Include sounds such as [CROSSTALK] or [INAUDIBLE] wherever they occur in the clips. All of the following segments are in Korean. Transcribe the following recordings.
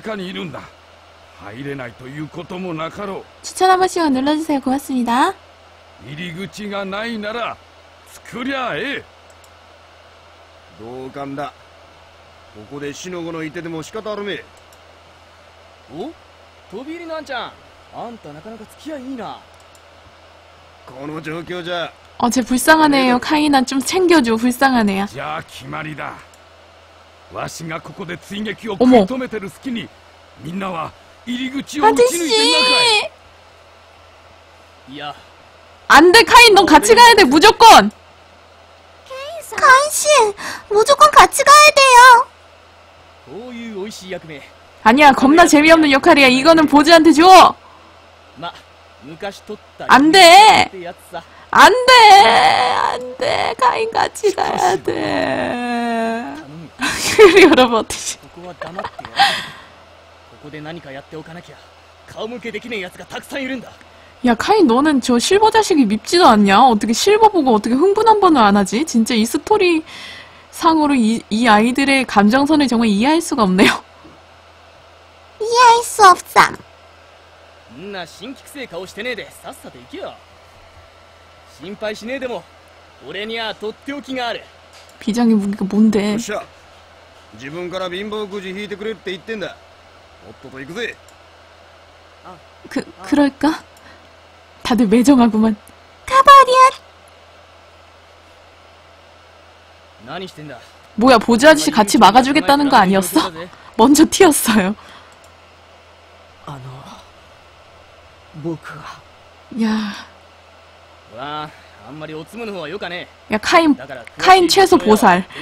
中にいるんだ入れないということもなかろ 추천 한 번씩만 눌러주세요. 고맙습니다. う入り口がないなら作りゃええ同感だここで死の子のいてでも仕方あるめお飛び入りのあんちゃんあんたなかなか付き合いいいなこの状況じゃ 어, 쟤 불쌍하네요. 카이나 좀 챙겨줘. 불쌍한 애야. じゃあ決まりだ わしがここで追撃をおも食い止めてる隙にみんなは入り口を撃ち抜いてんなかい 아저씨! いや 안 돼, 카인, 넌 같이 가야 돼, 무조건! 카인 씨, 무조건 같이 가야 돼요. こういう美味しい役目 아니야, 겁나 재미없는 역할이야. 이거는 보즈한테 줘! ま昔取った 안 돼! ってやつさ 안 돼! 안 돼. 카인 같이 가야 돼. 頼むよ 여러분, 어떻게. ここは黙ってやらせてくれここで何かやっておかなきゃ顔向けできねえ奴がたくさんいるんだ 야, 카인, 너는 저 실버 자식이 밉지도 않냐? 어떻게 실버 보고 어떻게 흥분 한 번을 안 하지? 진짜 이 스토리 상으로 이, 이 아이들의 감정선을 정말 이해할 수가 없네요. [LAUGHS] 이해할 수 없삼. んな新規性顔してねえでさっさと行けよ心配しねえでも俺にはとっておきがある 비장의 무기가 뭔데? よっしゃ自分から貧乏くじ引いてくれって言ってんだとっとと行くぜ 그, 그럴까? 다들 매정하구만. 가버려. 何してんだ 뭐야, 보즈 아저씨 같이 막아주겠다는 거 아니었어? 먼저 튀었어요. あの僕は 야, わああんまりおつむの方はよかね 야, 카인, だから 카인 최소 보살. [LAUGHS]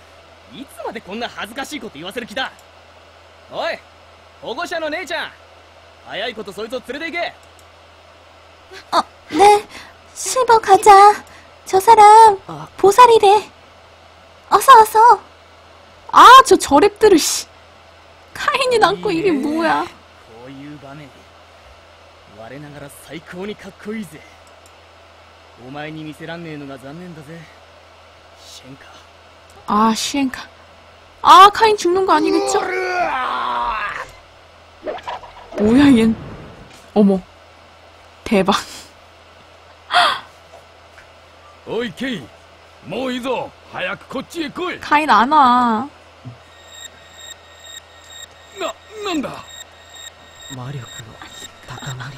いつまでこんな恥ずかしいこと言わせる気だおい保護者の姉ちゃん早いことそいつを連れて行け 어, 네. 실버 가자. 저 사람 보살이래. 어서 어서. 아, 저 저랩들을, 씨. 카인이 남고 이게 뭐야. 아, 시엔카. 아, 카인 죽는 거 아니겠죠? 뭐야, 얜. 어머. 대박. おいケイもういいぞ早くこっちへ来い 카인 안 와. ななんだ魔力の高まり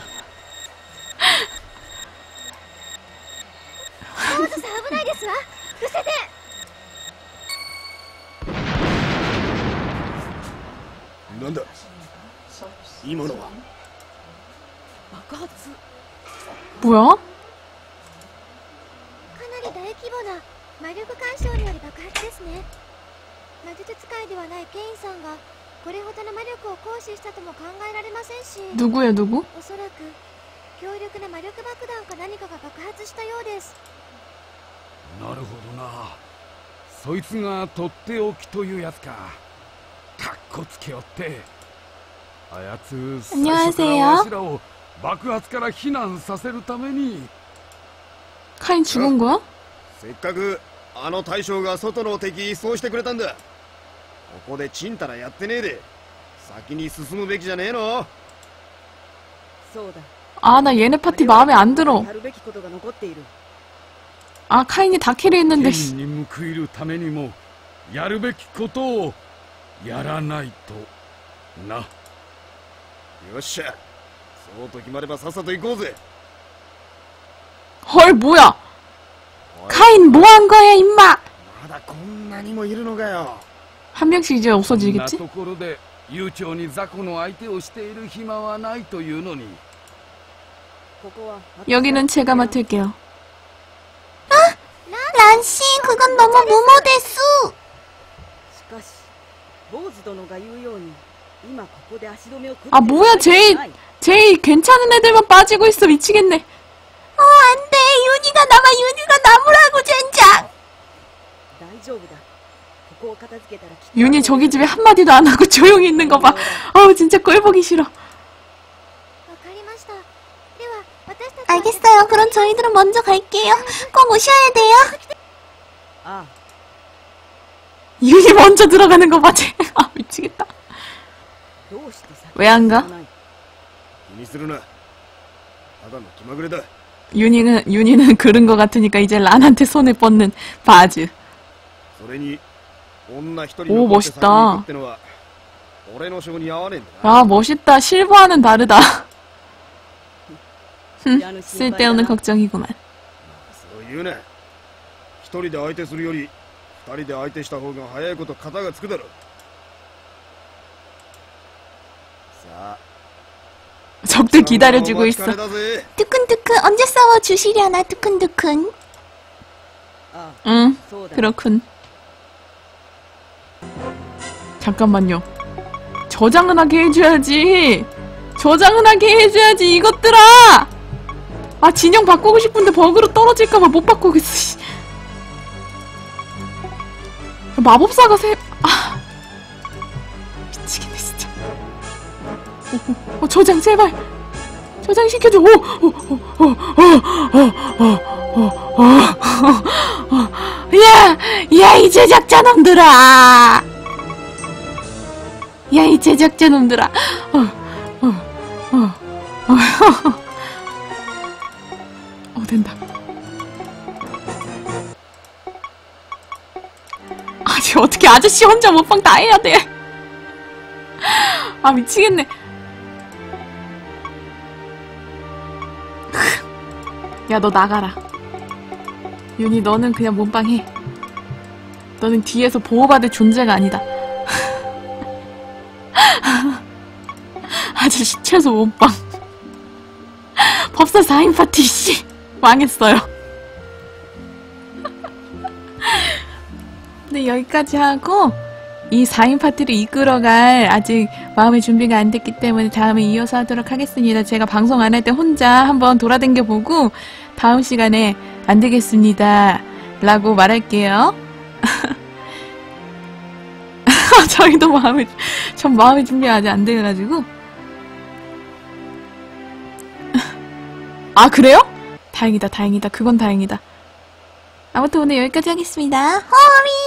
ボスさん危ないですわ。伏せて。 なんだ今のは爆発 뭐야? かなり大規模な魔力干渉による爆発ですね魔術使いではないケインさんがこれほどの魔力を行使したとも考えられませんし 누구야, 누구? おそらく強力な魔力爆弾か何かが爆発したようですなるほどなそいつがとっておきというやつかかっ こつけおってあやつ最初からわしらを爆発から避難させるために 카인 죽은 거야? せっかくあの大将が外の敵一掃してくれたんだここでちんたらやってねえで先に進むべきじゃねえのそうだ 아, 나 얘네 파티 마음에 안 들어. やるべきことが残っている 아, 카인이 다키를 했는데, ケ 씨. インに報いるためにもやるべきことを やらないとなよっしゃそうと決まればさっさと行こうぜ 헐, 뭐야? 카인 뭐 한 거야, 임마! まだこんなにもいるのかよ 한 명씩 이제 こんな 없어지겠지? ところで悠長に雑魚の相手をしている暇はないというのにここは 여기는 제가 맡을게요. 란씨 그건 너무 무모데스 しかし 坊主殿が言うように今ここで足止めを食って 아 뭐야 제일 제일 괜찮은 애들만 빠지고 있어 미치겠네. 어 안돼 윤희가 남아 윤희가 남으라고 젠장. 大丈夫だここを片付けたらきっと 윤희 저기 집에 한 마디도 안 하고 조용히 있는 거 봐. 어우 진짜 꼴 보기 싫어. わかりましたでは私たちは 알겠어요. 그럼 저희들은 먼저 갈게요. 꼭 오셔야 돼요. あ 이윤이 먼저 들어가는 거 맞지? [LAUGHS] 아 미치겠다. 왜 안 가? 윤희는 윤희는 그런 거 같으니까 이제 란한테 손을 뻗는 바즈. 오 멋있다. 아 멋있다. 실버와는 다르다. [LAUGHS] 쓸데없는 걱정이구만. そう言うな一人で相手するより二人で相手した方が早いこと型がつくだろさあ 적들 기다려주고 お 있어. 疲れだぜ 두근두근 언제 싸워 주시려나 두근두근. あ 응, あそうだ 그렇군. 잠깐만요. 저장은 하게 해줘야지. 저장은 하게 해줘야지, 이것들아! 아, 진영 바꾸고 싶은데 버그로 떨어질까봐 못 바꾸겠어, 씨. 마법사가 세, 아. 미치겠네, 진짜. 어, 어, 어, 저장, 제발. 저장 시켜줘. 오, 오, 오, 오, 오, 오, 오, 오, 오, 오. 야! 야, 이 제작자 놈들아! 야, 이 제작자 놈들아! 어, 어, 어, 어, [LAUGHS] 어, 된다. 아니, 어떻게 아저씨 혼자 못방 다 해야 돼? 아, 미치겠네. 야, 너 나가라. 윤희, 너는 그냥 몸빵 해. 너는 뒤에서 보호받을 존재가 아니다. 아저씨 최소 몸빵. 법사 4인 파티, 씨. 망했어요. 네, 여기까지 하고, 이 4인 파티를 이끌어갈 아직 마음의 준비가 안 됐기 때문에 다음에 이어서 하도록 하겠습니다. 제가 방송 안 할 때 혼자 한번 돌아댕겨 보고, 다음 시간에 안 되겠습니다. 라고 말할게요. [LAUGHS] 저희도 마음의, 전 마음의 준비가 아직 안 돼가지고. 아, 그래요? 다행이다, 다행이다. 그건 다행이다. 아무튼 오늘 여기까지 하겠습니다. 호미스